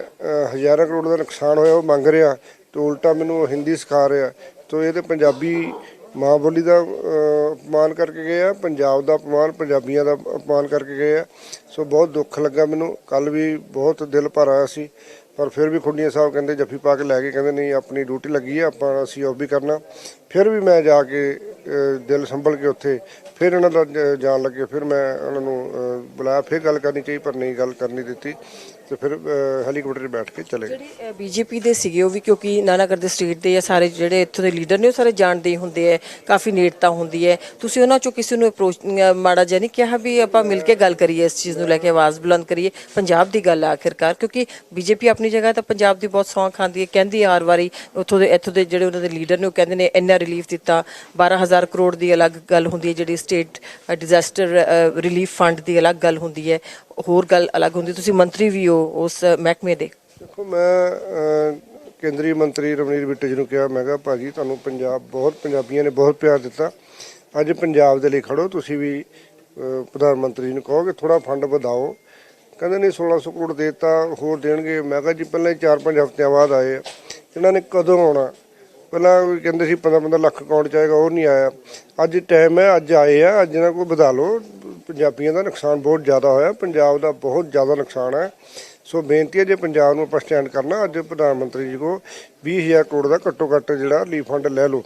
Speaker 1: ਹਜ਼ਾਰਾਂ ਕਰੋੜ ਦਾ ਨੁਕਸਾਨ ਹੋਇਆ, ਉਹ ਮੰਗ ਰਿਹਾ, ਤੇ ਉਲਟਾ ਮੈਨੂੰ ਉਹ ਹਿੰਦੀ ਸਿਖਾ ਰਿਹਾ। ਤੋ ਇਹ ਤੇ ਪੰਜਾਬੀ ਮਾਂ ਬੋਲੀ ਦਾ ਅਪਮਾਨ ਕਰਕੇ ਗਏ ਆ, ਪੰਜਾਬ ਦਾ ਅਪਮਾਨ ਪੰਜਾਬੀਆਂ ਦਾ ਅਪਮਾਨ ਕਰਕੇ ਗਏ ਆ। ਸੋ ਬਹੁਤ ਦੁੱਖ ਲੱਗਾ ਮੈਨੂੰ। ਕੱਲ ਵੀ ਬਹੁਤ ਦਿਲ ਭਰ ਆਇਆ ਸੀ, ਪਰ ਫਿਰ ਵੀ ਖੁੰਡੀਆਂ ਸਾਹਿਬ ਕਹਿੰਦੇ ਜੱਫੀ ਪਾ ਕੇ ਲੈ ਕੇ ਕਹਿੰਦੇ ਨਹੀਂ, ਆਪਣੀ ਡਿਊਟੀ ਲੱਗੀ ਹੈ ਆਪਾਂ, ਅਸੀਂ ਉਹ ਵੀ ਕਰਨਾ। ਫਿਰ ਵੀ ਮੈਂ ਜਾ ਕੇ ਦਿਲ ਸੰਭਲ ਕੇ ਉੱਥੇ ਫਿਰ ਇਹਨਾਂ ਦਾ ਜਾਣ ਲੱਗੇ ਫਿਰ ਮੈਂ ਉਹਨਾਂ ਨੂੰ ਬੁਲਾਇਆ। ਫਿਰ ਗੱਲ ਕਰਨੀ ਚਾਹੀ, ਪਰ ਨਹੀਂ, ਗੱਲ ਕਰਨੀ ਦਿੱਤੀ। ਤੇ ਫਿਰ ਹੈਲੀਕਾਪਟਰ 'ਤੇ ਬੈਠ ਕੇ ਚਲੇ ਗਏ।
Speaker 2: ਜਿਹੜੇ ਬੀਜੇਪੀ ਦੇ ਸੀਗੇ ਉਹ ਵੀ ਕਿਉਂਕਿ ਨਾਨਾਗੜ ਦੇ ਸਟੇਟ ਦੇ ਜਾਂ ਸਾਰੇ ਜਿਹੜੇ ਇੱਥੋਂ ਦੇ ਲੀਡਰ ਨੇ ਉਹ ਸਾਰੇ ਜਾਣਦੇ ਹੀ ਹੁੰਦੇ ਆ ਕਾਫੀ ਨੇੜਤਾ ਹੁੰਦੀ ਹੈ ਤੁਸੀਂ ਉਹਨਾਂ ਚੋਂ ਕਿਸੇ ਨੂੰ ਅਪਰੋਚ ਮਾੜਾ ਜਿਹਾ ਨਹੀਂ ਕਿਹਾ ਵੀ ਆਪਾਂ ਮਿਲ ਕੇ ਗੱਲ ਕਰੀਏ, ਇਸ ਚੀਜ਼ ਨੂੰ ਲੈ ਕੇ ਆਵਾਜ਼ ਬੁਲੰਦ ਕਰੀਏ, ਪੰਜਾਬ ਦੀ ਗੱਲ ਆ ਆਖਿਰਕਾਰ, ਕਿਉਂਕਿ ਬੀਜੇਪੀ ਆਪਣੀ ਜਗ੍ਹਾ ਤਾਂ ਪੰਜਾਬ ਦੀ ਬਹੁਤ ਸੌਂ ਖਾਂਦੀ ਹੈ ਕਹਿੰਦੀ ਹਰ ਵਾਰੀ ਉੱਥੋਂ ਦੇ, ਇੱਥੋਂ ਦੇ ਜਿਹੜੇ ਉਹਨਾਂ ਦੇ ਲੀਡਰ ਨੇ ਉਹ ਕਹਿੰਦੇ ਨੇ ਇੰਨਾ ਰਿਲੀਫ ਦਿੱਤਾ 12000 ਕਰੋੜ ਦੀ ਅਲੱਗ ਗੱਲ ਹੁੰਦੀ ਹੈ ਜਿਹੜੀ ਸਟੇਟ ਡਿਜ਼ਾਸਟਰ ਰਿਲੀਫ ਫੰਡ ਦੀ ਅਲੱਗ ਗੱਲ ਹੁੰਦੀ ਹੈ ਹੋਰ ਗੱਲ ਅਲੱਗ ਹੁੰਦੀ, ਤੁਸੀਂ ਮੰਤਰੀ ਵੀ ਹੋ ਉਸ ਮਹਿਕਮੇ ਦੇ।
Speaker 1: ਦੇਖੋ, ਮੈਂ ਕੇਂਦਰੀ ਮੰਤਰੀ ਰਮਨੀਤ ਬਿੱਟੇ ਜੀ ਨੂੰ ਕਿਹਾ, ਮੈਂ ਕਿਹਾ, ਭਾਜੀ, ਤੁਹਾਨੂੰ ਪੰਜਾਬ, ਬਹੁਤ ਪੰਜਾਬੀਆਂ ਨੇ ਬਹੁਤ ਪਿਆਰ ਦਿੱਤਾ। ਅੱਜ ਪੰਜਾਬ ਦੇ ਲਈ ਖੜੋ, ਤੁਸੀਂ ਵੀ ਪ੍ਰਧਾਨ ਮੰਤਰੀ ਜੀ ਨੂੰ ਕਹੋ ਕਿ ਥੋੜਾ ਫੰਡ ਵਧਾਓ। ਕਹਿੰਦੇ ਨਹੀਂ 1600 ਕਰੋੜ ਦੇਤਾ, ਹੋਰ ਦੇਣਗੇ। ਮੈਂ ਕਿਹਾ ਜੀ, ਪਹਿਲਾਂ ਹੀ 4-5 ਹਫ਼ਤਿਆਂ ਬਾਅਦ ਆਏ ਇਹਨਾਂ ਨੇ ਕਦੋਂ ਆਉਣਾ? ਪਹਿਲਾਂ ਕਹਿੰਦੇ ਸੀ 15-15 ਲੱਖ ਅਕਾਊਂਟ ਚ ਆਏਗਾ ਉਹ ਨਹੀਂ ਆਇਆ। ਅੱਜ ਟਾਈਮ ਹੈ, ਅੱਜ ਆਏ ਆ, ਅੱਜ ਇਹਨਾਂ ਕੋਲ ਵਧਾ ਲਓ। ਪੰਜਾਬੀਆਂ ਦਾ ਨੁਕਸਾਨ ਬਹੁਤ ਜ਼ਿਆਦਾ ਹੋਇਆ, ਪੰਜਾਬ ਦਾ ਬਹੁਤ ਜ਼ਿਆਦਾ ਨੁਕਸਾਨ ਹੈ। ਸੋ ਬੇਨਤੀ ਹੈ, ਜੇ ਪੰਜਾਬ ਨੂੰ ਆਪਾਂ ਸਟੈਂਡ ਕਰਨਾ, ਅੱਜ ਪ੍ਰਧਾਨ ਮੰਤਰੀ ਜੀ ਕੋ 20000 ਕਰੋੜ ਦਾ ਘੱਟੋ ਘੱਟ ਜਿਹੜਾ ਲੀਫ ਫੰਡ ਲੈ ਲਓ।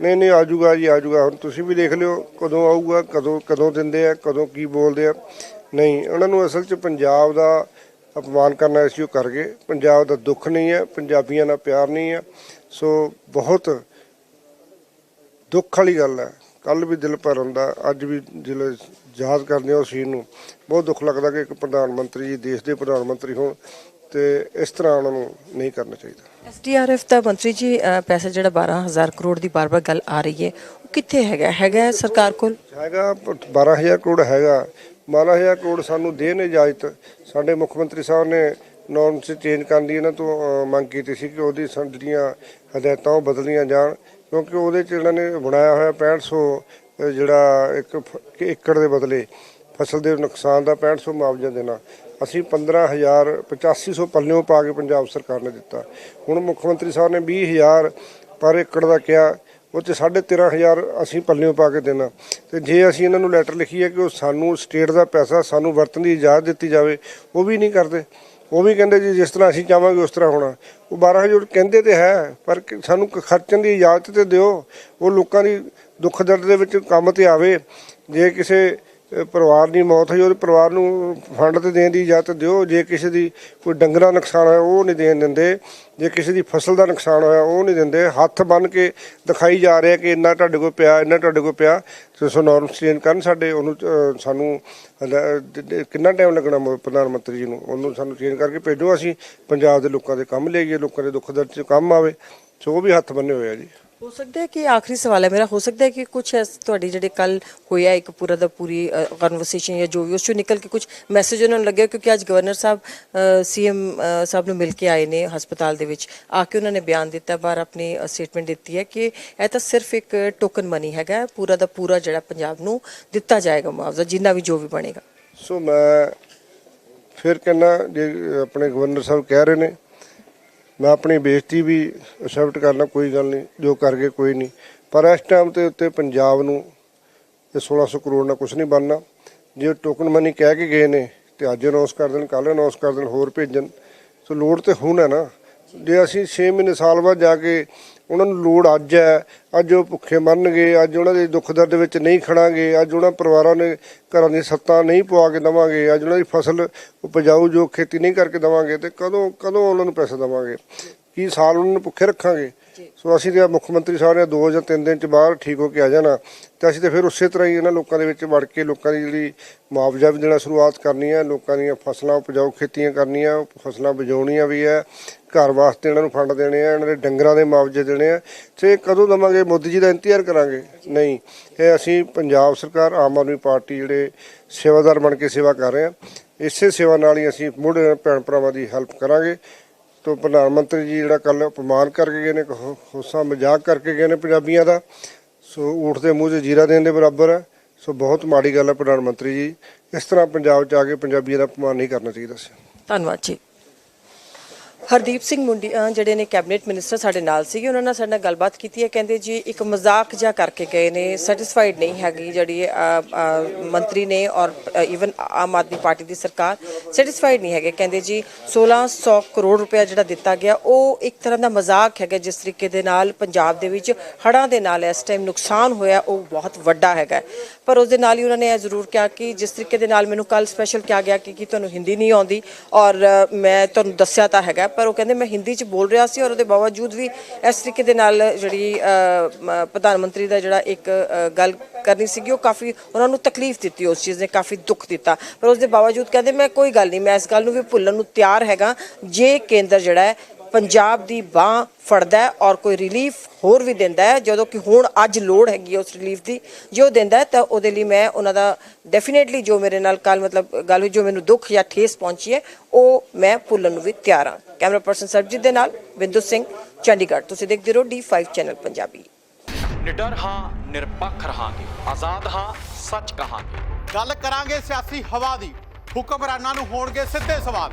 Speaker 1: ਨਹੀਂ ਨਹੀਂ, ਆਜੂਗਾ ਜੀ, ਆਜੂਗਾ। ਹੁਣ ਤੁਸੀਂ ਵੀ ਦੇਖ ਲਿਓ, ਕਦੋਂ ਆਊਗਾ, ਕਦੋਂ ਕਦੋਂ ਦਿੰਦੇ ਆ, ਕਦੋਂ ਕੀ ਬੋਲਦੇ ਆ। ਨਹੀਂ, ਉਹਨਾਂ ਨੂੰ ਅਸਲ 'ਚ ਪੰਜਾਬ ਦਾ ਅਪਮਾਨ ਕਰਨਾ ਸੀ ਉਹ ਕਰ ਗਏ ਪੰਜਾਬ ਦਾ ਦੁੱਖ ਨਹੀਂ ਹੈ, ਪੰਜਾਬੀਆਂ ਨਾਲ ਪਿਆਰ ਨਹੀਂ ਹੈ। ਸੋ ਬਹੁਤ ਦੁੱਖ ਵਾਲੀ ਗੱਲ ਹੈ। ਕੱਲ ਵੀ ਦਿਲ ਭਰ ਹੁੰਦਾ ਅੱਜ ਵੀ ਦਿਲ ਯਾਦ ਕਰਦੇ ਹਾਂ ਉਸ ਚੀਜ਼ ਨੂੰ। ਬਹੁਤ ਦੁੱਖ ਲੱਗਦਾ ਕਿ ਇੱਕ ਪ੍ਰਧਾਨ ਮੰਤਰੀ ਜੀ ਦੇਸ਼ ਦੇ ਪ੍ਰਧਾਨ ਮੰਤਰੀ ਹੋਣ ਤੇ ਇਸ ਤਰ੍ਹਾਂ ਉਹਨਾਂ ਨੂੰ ਨਹੀਂ ਕਰਨਾ ਚਾਹੀਦਾ।
Speaker 2: ਐਸਡੀਆਰਐਫ ਦਾ ਮੰਤਰੀ ਜੀ ਪੈਸਾ ਜਿਹੜਾ 12000 ਕਰੋੜ ਦੀ ਬਾਰ-ਬਾਰ ਗੱਲ ਆ ਰਹੀ ਹੈ ਉਹ ਕਿੱਥੇ ਹੈਗਾ? ਹੈਗਾ ਸਰਕਾਰ ਕੋਲ?
Speaker 1: ਹੈਗਾ ਪ- 12000 ਕਰੋੜ ਹੈਗਾ। 12000 ਕਰੋੜ ਸਾਨੂੰ ਦੇਣ ਇਜਾਜ਼ਤ ਸਾਡੇ ਮੁੱਖ ਮੰਤਰੀ ਸਾਹਿਬ ਨੇ ਨੋਰਮਸ ਚੇਂਜ ਕਰਨ ਦੀ ਇਹਨਾਂ ਤੋਂ ਮੰਗ ਕੀਤੀ ਸੀ ਕਿ ਉਹਦੀ ਸੰ- ਜਿਹੜੀਆਂ ਹਦਾਇਤਾਂ ਉਹ ਬਦਲੀਆਂ ਜਾਣ ਕਿਉਂਕਿ ਉਹਦੇ ਚ ਇਹਨਾਂ ਨੇ ਬਣਾਇਆ ਹੋਇਆ 6500 ਅ, ਜਿਹੜਾ ਇੱਕ ਫ- ਏਕੜ ਦੇ ਬਦਲੇ ਫਸਲ ਦੇ ਨੁਕਸਾਨ ਦਾ 6500 ਮੁਆਵਜ਼ਾ ਦੇਣਾ। ਅਸੀਂ 15000 8500 ਪੱਲਿਓਂ ਪਾ ਕੇ ਪੰਜਾਬ ਸਰਕਾਰ ਨੇ ਦਿੱਤਾ। ਹੁਣ ਮੁੱਖ ਮੰਤਰੀ ਸਾਹਿਬ ਨੇ 20000 ਪਰ ਏਕੜ ਦਾ ਕਿਹਾ ਉਹ 'ਚ ਸਾਢੇ ਤੇਰਾਂ ਹਜ਼ਾਰ ਅਸੀਂ ਪੱਲਿਓਂ ਪਾ ਕੇ ਦੇਣਾ। ਤੇ ਜੇ ਅਸੀਂ ਇਹਨਾਂ ਨੂੰ ਲੈਟਰ ਲਿਖੀ ਹੈ ਕਿ ਉਹ ਸਾਨੂੰ ਸਟੇਟ ਦਾ ਪੈਸਾ ਸਾਨੂੰ ਵਰਤਣ ਦੀ ਇਜਾਜ਼ਤ ਦਿੱਤੀ ਜਾਵੇ ਉਹ ਵੀ ਨਹੀਂ ਕਰਦੇ। ਉਹ ਵੀ ਕਹਿੰਦੇ ਜੀ ਜਿਸ ਤਰ੍ਹਾਂ ਅਸੀਂ ਚਾਹਾਂਗੇ ਉਸ ਤਰ੍ਹਾਂ ਹੋਣਾ। ਉਹ 12000 ਕਹਿੰਦੇ ਤੇ ਹੈ, ਪਰ ਸਾਨੂੰ ਖਰਚਣ ਦੀ ਇਜਾਜ਼ਤ ਤੇ ਦਿਓ। ਉਹ ਲੋਕਾਂ ਦੀ ਦੁੱਖ ਦਰਦ ਦੇ ਵਿੱਚ ਕੰਮ ਤੇ ਆਵੇ। ਜੇ ਕਿਸੇ ਪਰਿਵਾਰ ਦੀ ਮੌਤ ਹੋਈ, ਉਹਦੇ ਪਰਿਵਾਰ ਨੂੰ ਫੰਡ ਤੇ ਦੇਣ ਦੀ ਇਜਾਜ਼ਤ ਦਿਓ। ਜੇ ਕਿਸੇ ਦੀ ਕੋਈ ਡੰਗਰਾਂ ਨੁਕਸਾਨ ਹੋਇਆ, ਉਹ ਨਹੀਂ ਦੇਣ ਦਿੰਦੇ। ਜੇ ਕਿਸੇ ਦੀ ਫਸਲ ਦਾ ਨੁਕਸਾਨ ਹੋਇਆ, ਉਹ ਨਹੀਂ ਦਿੰਦੇ। ਹੱਥ ਬੰਨ ਕੇ ਦਿਖਾਈ ਜਾ ਰਿਹਾ ਕਿ ਇੰਨਾ ਤੁਹਾਡੇ ਕੋਲ ਪਿਆ, ਇੰਨਾ ਤੁਹਾਡੇ ਕੋਲ ਪਿਆ। ਸੋ ਸੋ ਨਾਰਮਲ ਚੇਂਜ ਕਰਨ ਸਾਡੇ, ਉਹਨੂੰ ਸਾਨੂੰ ਕਿੰਨਾ ਟਾਈਮ ਲੱਗਣਾ ਮ- ਪ੍ਰਧਾਨ ਮੰਤਰੀ ਜੀ ਨੂੰ? ਉਹਨੂੰ ਸਾਨੂੰ ਚੇਂਜ ਕਰਕੇ ਭੇਜੋ। ਅਸੀਂ ਪੰਜਾਬ ਦੇ ਲੋਕਾਂ ਦੇ ਕੰਮ ਲਈਏ, ਲੋਕਾਂ ਦੇ ਦੁੱਖ ਦਰਦ 'ਚ ਕੰਮ ਆਵੇ। ਸੋ ਉਹ ਵੀ ਹੱਥ ਬੰਨੇ ਹੋਏ ਆ ਜੀ।
Speaker 2: ਹੋ ਸਕਦਾ ਹੈ ਕਿ ਆਖਰੀ ਸਵਾਲ ਹੈ? ਮੇਰਾ ਹੋ ਸਕਦਾ ਹੈ ਕਿ ਕੁਝ ਤੁਹਾਡੀ ਜਿਹੜੇ ਕੱਲ ਹੋਇਆ ਇੱਕ ਪੂਰਾ ਦਾ ਪੂਰੀ ਕਨਵਰਸੇਸ਼ਨ ਜਾਂ ਜੋ ਵੀ, ਉਸ ਚੋਂ ਨਿਕਲ ਕੇ ਕੁਝ ਮੈਸੇਜ ਉਹਨਾਂ ਨੂੰ ਲੱਗਿਆ? ਕਿਉਂਕਿ ਅੱਜ ਗਵਰਨਰ ਸਾਹਿਬ ਸੀਐਮ ਸਾਹਿਬ ਨੂੰ ਮਿਲ ਕੇ ਆਏ ਨੇ ਹਸਪਤਾਲ ਦੇ ਵਿੱਚ। ਆ ਕੇ ਉਹਨਾਂ ਨੇ ਬਿਆਨ ਦਿੱਤਾ, ਬਾਹਰ ਆਪਣੀ ਸਟੇਟਮੈਂਟ ਦਿੱਤੀ ਹੈ ਕਿ ਇਹ ਤਾਂ ਸਿਰਫ ਇੱਕ ਟੋਕਨ ਮਨੀ ਹੈਗਾ ਪੂਰਾ ਦਾ ਪੂਰਾ ਜਿਹੜਾ ਪੰਜਾਬ ਨੂੰ ਦਿੱਤਾ ਜਾਏਗਾ ਮੁਆਵਜ਼ਾ, ਜਿੰਨਾ ਵੀ ਜੋ ਵੀ ਬਣੇਗਾ।
Speaker 1: ਸੋ ਮੈਂ ਫਿਰ ਕਹਿੰਦਾ, ਜੇ ਆਪਣੇ ਗਵਰਨਰ ਸਾਹਿਬ ਕਹਿ ਰਹੇ ਨੇ ਮੈਂ ਆਪਣੀ ਬੇਇੱਜ਼ਤੀ ਵੀ ਐਕਸੈਪਟ ਕਰਨਾ ਕੋਈ ਗੱਲ ਨਹੀਂ, ਜੋ ਕਰ ਗਏ ਕੋਈ ਨਹੀਂ। ਪਰ ਇਸ ਟਾਈਮ ਤੇ ਉੱਤੇ ਪੰਜਾਬ ਨੂੰ ਇਹ 1600 ਕਰੋੜ ਨਾਲ ਕੁਝ ਨਹੀਂ ਬਣਨਾ। ਜੇ ਟੋਕਨ ਮਨੀ ਕਹਿ ਕੇ ਗਏ ਨੇ, ਤੇ ਅੱਜ ਅਨਾਉਂਸ ਕਰ ਦੇਣ ਕੱਲ ਅਨਾਉਂਸ ਕਰ ਦੇਣ, ਹੋਰ ਭੇਜਣ, ਸੋ ਲੋੜ ਤੇ ਹੁਣ ਹੈ ਨਾ। ਜੇ ਅਸੀਂ 6 ਮਹੀਨੇ ਸਾਲ ਬਾਅਦ ਜਾ ਕੇ ਉਹਨਾਂ ਨੂੰ ਲੋੜ ਅੱਜ ਹੈ। ਅੱਜ ਉਹ ਭੁੱਖੇ ਮਰਨਗੇ, ਅੱਜ ਉਹਨਾਂ ਦੇ ਦੁੱਖ ਦਰਦ ਵਿੱਚ ਨਹੀਂ ਖੜਾਂਗੇ, ਅੱਜ ਉਹਨਾਂ ਪਰਿਵਾਰਾਂ ਨੇ ਘਰਾਂ ਦੀਆਂ ਸੱਤਾਂ ਨਹੀਂ ਪਵਾ ਕੇ ਦਵਾਂਗੇ, ਅੱਜ ਉਹਨਾਂ ਦੀ ਫਸਲ ਉਪਜਾਊ ਜੋ ਖੇਤੀ ਨਹੀਂ ਕਰਕੇ ਦਵਾਂਗੇ ਤੇ ਕਦੋਂ ਕਦੋਂ ਉਹਨਾਂ ਨੂੰ ਪੈਸੇ ਦਵਾਂਗੇ? ਕੀ ਸਾਲ ਉਹਨਾਂ ਨੂੰ ਭੁੱਖੇ ਰੱਖਾਂਗੇ? ਸੋ ਅਸੀਂ ਤੇ ਮੁੱਖ ਮੰਤਰੀ ਸਾਹਿਬ ਨੇ ਦੋ ਜਾਂ ਤਿੰਨ ਦਿਨ ਚ ਬਾਹਰ ਠੀਕ ਹੋ ਕੇ ਆ ਜਾਣਾ ਤੇ ਅਸੀਂ ਤੇ ਫਿਰ ਉਸੇ ਤਰ੍ਹਾਂ ਹੀ ਇਹਨਾਂ ਲੋਕਾਂ ਦੇ ਵਿੱਚ ਵੜ ਕੇ ਲੋਕਾਂ ਦੀ ਜਿਹੜੀ ਮੁਆਵਜ਼ਾ ਵੀ ਦੇਣਾ ਸ਼ੁਰੂਆਤ ਕਰਨੀ ਹੈ, ਲੋਕਾਂ ਦੀਆਂ ਫਸਲਾਂ ਉਪਜਾਊ ਖੇਤੀਆਂ ਕਰਨੀਆਂ, ਫਸਲਾਂ ਬਜਾਉਣੀਆਂ ਵੀ ਹੈ, ਘਰ ਵਾਸਤੇ ਇਹਨਾਂ ਨੂੰ ਫੰਡ ਦੇਣੇ ਆ, ਇਹਨਾਂ ਦੇ ਡੰਗਰਾਂ ਦੇ ਮੁਆਵਜ਼ੇ ਦੇਣੇ ਆ, ਤੇ ਕਦੋਂ ਦਵਾਂਗੇ? ਮੋਦੀ ਜੀ ਦਾ ਇੰਤਜ਼ਾਰ ਕਰਾਂਗੇ। ਨਹੀਂ, ਇਹ ਅਸੀਂ ਪੰਜਾਬ ਸਰਕਾਰ, ਆਮ ਆਦਮੀ ਪਾਰਟੀ ਜਿਹੜੇ ਸੇਵਾਦਾਰ ਬਣ ਕੇ ਸੇਵਾ ਕਰ ਰਹੇ ਆ, ਇਸੇ ਸੇਵਾ ਨਾਲ ਹੀ ਅਸੀਂ ਮੁੜ ਭੈਣ ਭਰਾਵਾਂ ਦੀ ਹੈਲਪ ਕਰਾਂਗੇ। ਤੋਂ ਪ੍ਰਧਾਨ ਮੰਤਰੀ ਜੀ ਜਿਹੜਾ ਕੱਲ ਅਪਮਾਨ ਕਰਕੇ ਗਏ ਨੇ ਹੋ- ਹੋਸਾ ਮਜ਼ਾਕ ਕਰਕੇ ਗਏ ਨੇ ਪੰਜਾਬੀਆਂ ਦਾ। ਸੋ ਊਠ ਦੇ ਮੂੰਹ 'ਚ ਜੀਰਾ ਦੇਣ ਦੇ ਬਰਾਬਰ ਹੈ। ਸੋ ਬਹੁਤ ਮਾੜੀ ਗੱਲ ਹੈ ਪ੍ਰਧਾਨ ਮੰਤਰੀ ਜੀ। ਇਸ ਤਰ੍ਹਾਂ ਪੰਜਾਬ 'ਚ ਆ ਕੇ ਪੰਜਾਬੀਆਂ ਦਾ ਅਪਮਾਨ ਨਹੀਂ ਕਰਨਾ ਚਾਹੀਦਾ ਸੀ।
Speaker 2: ਧੰਨਵਾਦ ਜੀ। ਹਰਦੀਪ ਸਿੰਘ ਮੁੰਡੀ ਅਹ ਜਿਹੜੇ ਨੇ ਕੈਬਨਿਟ ਮਿਨਿਸਟਰ ਸਾਡੇ ਨਾਲ ਸੀਗੇ ਉਹਨਾਂ ਨਾਲ ਸਾਡੇ ਨਾਲ ਗੱਲਬਾਤ ਕੀਤੀ ਹੈ। ਕਹਿੰਦੇ ਜੀ ਇੱਕ ਮਜ਼ਾਕ ਜਿਹਾ ਕਰਕੇ ਗਏ ਨੇ ਸੈਟੀਸਫਾਈਡ ਨਹੀਂ ਹੈਗੀ ਜਿਹੜੀ ਅਹ, ਅਹ, ਮੰਤਰੀ ਨੇ ਔਰ ਇਵਨ ਆਮ ਆਦਮੀ ਪਾਰਟੀ ਦੀ ਸਰਕਾਰ ਸੈਟੀਸਫਾਈਡ ਨਹੀਂ ਹੈਗੇ। ਕਹਿੰਦੇ ਜੀ 1600 ਕਰੋੜ ਰੁਪਇਆ ਜਿਹੜਾ ਦਿੱਤਾ ਗਿਆ ਉਹ ਇੱਕ ਤਰ੍ਹਾਂ ਦਾ ਮਜ਼ਾਕ ਹੈਗਾ। ਜਿਸ ਤਰੀਕੇ ਦੇ ਨਾਲ ਪੰਜਾਬ ਦੇ ਵਿੱਚ ਹੜ੍ਹਾਂ ਦੇ ਨਾਲ ਇਸ ਟਾਈਮ ਨੁਕਸਾਨ ਹੋਇਆ ਉਹ ਬਹੁਤ ਵੱਡਾ ਹੈਗਾ। ਪਰ ਉਸ ਦੇ ਨਾਲ ਹੀ ਉਹਨਾਂ ਨੇ ਇਹ ਜ਼ਰੂਰ ਕਿਹਾ ਕਿ ਜਿਸ ਤਰੀਕੇ ਦੇ ਨਾਲ ਮੈਨੂੰ ਕੱਲ ਸਪੈਸ਼ਲ ਕਿਹਾ ਗਿਆ ਕਿ ਕਿ ਤੁਹਾਨੂੰ ਹਿੰਦੀ ਨਹੀਂ ਆਉਂਦੀ ਔਰ ਅ, ਮੈਂ ਤੁਹਾਨੂੰ ਦੱਸਿਆ ਤਾਂ ਹੈਗਾ ਪਰ ਉਹ ਕਹਿੰਦੇ ਮੈਂ ਹਿੰਦੀ 'ਚ ਬੋਲ ਰਿਹਾ ਸੀ ਔਰ ਉਹਦੇ ਬਾਵਜੂਦ ਵੀ ਇਸ ਤਰੀਕੇ ਦੇ ਨਾਲ ਜਿਹੜੀ ਪ੍ਰਧਾਨ ਮੰਤਰੀ ਦਾ ਜਿਹੜਾ ਇੱਕ ਗੱਲ ਕਰਨੀ ਸੀਗੀ, ਉਹ ਕਾਫੀ ਉਹਨਾਂ ਨੂੰ ਤਕਲੀਫ ਦਿੱਤੀ, ਉਸ ਚੀਜ਼ ਨੇ ਕਾਫੀ ਦੁੱਖ ਦਿੱਤਾ। ਪਰ ਉਸ ਦੇ ਬਾਵਜੂਦ ਕਹਿੰਦੇ ਮੈਂ ਕੋਈ ਗੱਲ ਨਹੀਂ, ਮੈਂ ਇਸ ਗੱਲ ਨੂੰ ਵੀ ਭੁੱਲਣ ਨੂੰ ਤਿਆਰ ਹੈਗਾ। ਜੇ ਕੇਂਦਰ ਜਿਹੜਾ ਹੈ ਪੰਜਾਬ ਦੀ ਬਾਹ ਫੜਦਾ ਹੈ ਔਰ ਕੋਈ ਰਿਲੀਫ ਹੋਰ ਵੀ ਦਿੰਦਾ ਹੈ ਜਦੋਂ ਕਿ ਹੁਣ ਅੱਜ ਲੋੜ ਹੈਗੀ ਹੈ ਉਸ ਰਿਲੀਫ ਦੀ ਜੇ ਉਹ ਦਿੰਦਾ ਹੈ ਤਾਂ ਉਹਦੇ ਲਈ ਮੈਂ ਉਹਨਾਂ ਦਾ ਡੈਫੀਨੇਟਲੀ ਜੋ ਮੇਰੇ ਨਾਲ ਕੱਲ ਮਤਲਬ ਗੱਲ ਹੋਈ ਜੋ ਮੈਨੂੰ ਦੁੱਖ ਜਾਂ ਠੇਸ ਪਹੁੰਚੀ ਹੈ ਉਹ ਮੈਂ ਭੁੱਲਣ ਨੂੰ ਵੀ ਤਿਆਰ ਹਾਂ। ਕੈਮਰਾ ਪਰਸਨ ਸਰਬਜੀਤ ਦੇ ਨਾਲ ਬਿੰਦੂ ਸਿੰਘ ਚੰਡੀਗੜ੍ਹ। ਤੁਸੀਂ ਦੇਖਦੇ ਰਹੋ D5 ਚੈਨਲ ਪੰਜਾਬੀ।
Speaker 3: ਨਿਡਰ ਹਾਂ ਨਿਰਪੱਖ ਰਹਾਂਗੇ। ਆਜ਼ਾਦ ਹਾਂ ਸੱਚ ਕਹਾਂਗੇ।
Speaker 4: ਗੱਲ ਕਰਾਂਗੇ ਸਿਆਸੀ ਹਵਾ ਦੀ। ਹੁਕਮਰਾਨਾਂ ਨੂੰ ਹੋਣਗੇ ਸਿੱਧੇ ਸਵਾਲ।